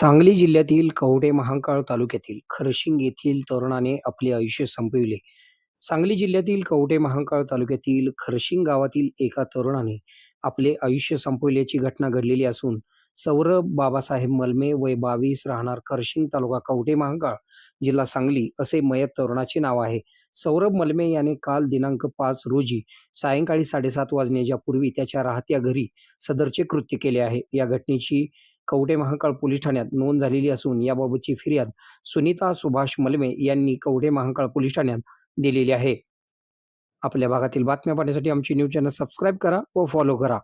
सांगली जिल्ह्यातील कवडे महांकाळ तालुक्यातील खरशिंग येथील तरुणाने आपले आयुष्य संपविले. सांगली जिल्ह्यातील कवडे महांकाळ तालुक्यातील खरशिंग गावातील एका तरुणाने आपले आयुष्य संपविल्याची घटना घडलेली असून सौरभ बाबासाहेब मलमे वय बावीस राहणार खरशिंग तालुका कवटे महांकाळ जिल्हा सांगली असे मयत तरुणाचे नाव आहे. सौरभ मलमे याने काल दिनांक पाच रोजी सायंकाळी साडेसात वाजण्याच्या पूर्वी त्याच्या राहत्या घरी सदरचे कृत्य केले आहे. या घटनेची कवठे महाकाळ पोलीस ठाण्यात नोंद झालेली असून याबाबतची फिर्याद सुनीता सुभाष मलमे यांनी कवठे महाकाळ पोलीस ठाण्यात दिलेली आहे. आपल्या भागातील बातम्या पाहण्यासाठी आमची न्यूज चॅनल सबस्क्राईब करा व फॉलो करा.